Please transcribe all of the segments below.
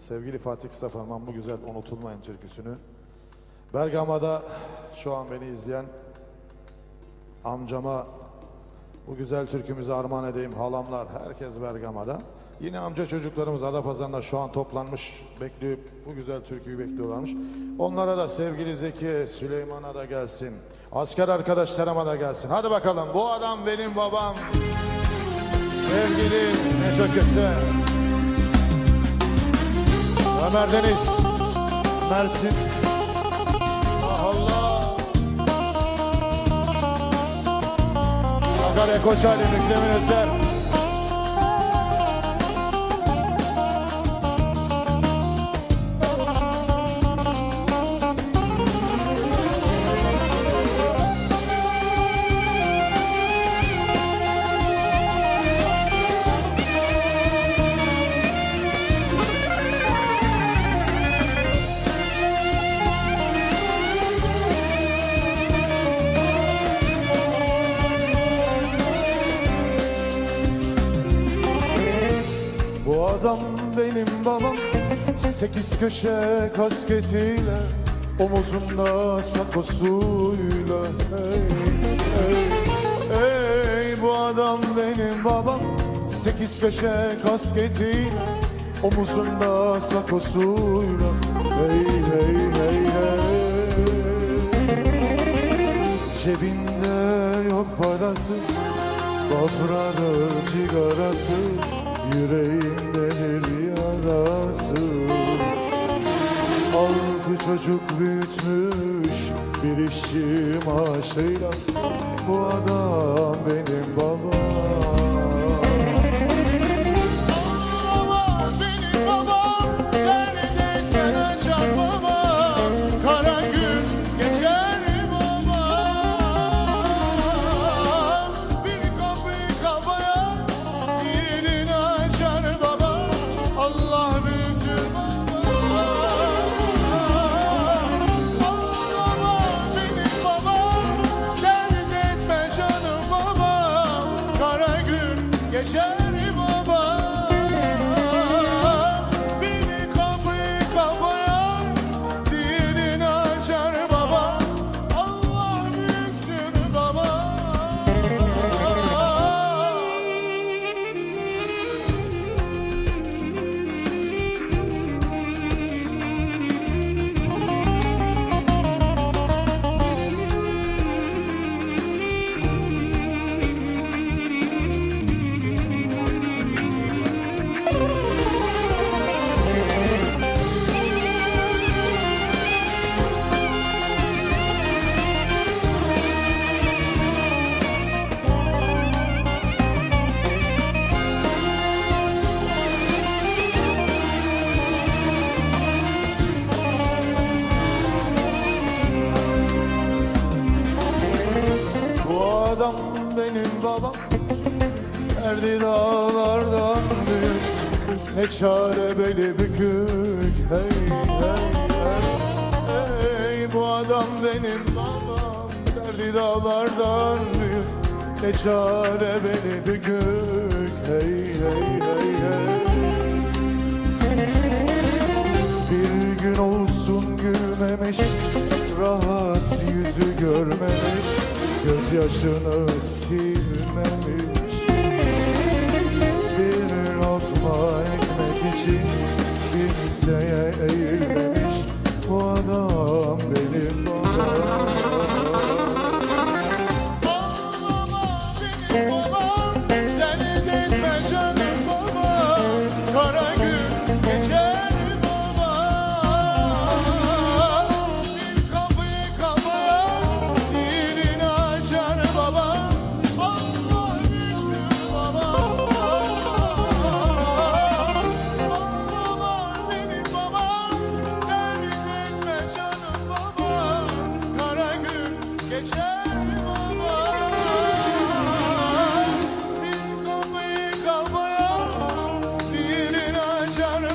Sevgili Fatih Kısaferman bu güzel unutulmayan türküsünü Bergama'da şu an beni izleyen amcama bu güzel türkümüzü armağan edeyim. Halamlar, herkes Bergama'da. Yine amca çocuklarımız Adapazarı'nda şu an toplanmış, bekliyor, bu güzel türküyü bekliyorlarmış. Onlara da sevgili Zeki, Süleyman'a da gelsin. Asker arkadaşlarıma da gelsin. Hadi bakalım, bu adam benim babam. Sevgili Neco Köse. Ömer Deniz. Mersin. Ah Allah. Sakarya Koçali Mükremin Eser. Adam benim babam. Sekiz köşe kasketiyle Omuzunda sakosuyla. Hey, hey, hey Bu adam benim babam. Sekiz köşe kasketiyle Omuzunda sakosuyla. Hey hey hey hey. Cebinde yok parası Bafrağı cigarası Yüreğinde bir yarası. Altı çocuk büyütmüş Bir işçi maaşıyla. Bu adam benim babam Deixa adam benim babam. Erdi dağlardan büyük. Ne çare beli bükük. Hey hey hey. Hey bu adam benim babam. Derdi dağlardan büyük. Ne çare beli bükük. Hey hey Gözyaşını silmemiş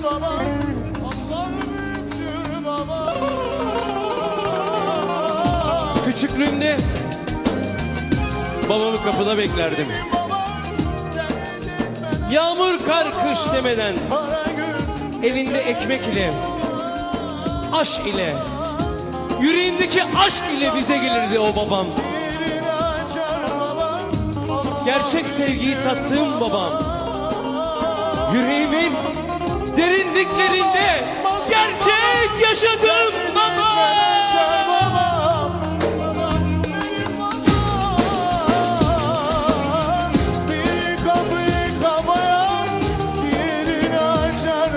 baba Allah büyüktür baba Küçüklüğümde babamı kapıda beklerdim. Yağmur kar kış demeden elinde ekmek ile, aşk ile, yüreğindeki aşk ile bize gelirdi o babam. Gerçek sevgiyi tattığım babam. Yüreğimin derinliklerinde gerçek açar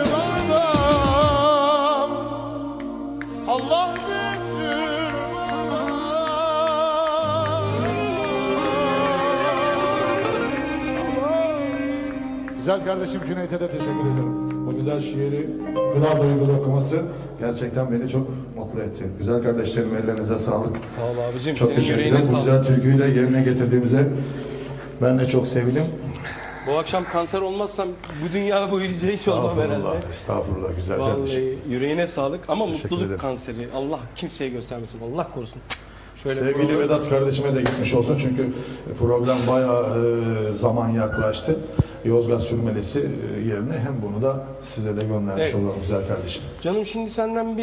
babam Allah büyüktür Güzel kardeşim Cüneyt'e de teşekkür ederim. O güzel şiiri kral duygulu okuması gerçekten beni çok mutlu etti. Güzel kardeşlerim ellerinize sağlık. Sağ ol abicim. Çok Senin teşekkür ederim. Bu sağlık. güzel türküyü de yerine getirdiğimize ben de çok sevindim. Bu akşam kanser olmazsam bu dünya boyunca hiç olmam herhalde. Estağfurullah, güzel kardeşim. Vallahi yüreğine sağlık ama Teşekkür mutluluk ederim. kanseri. Allah kimseye göstermesin. Allah korusun. Şöyle Sevgili buraları- Vedat kardeşime de gitmiş olsun çünkü program bayağı e, zaman yaklaştı. Yozgat sürmelisi e, yerine hem bunu da size de göndermiş Evet. olalım güzel kardeşim. Canım şimdi senden bir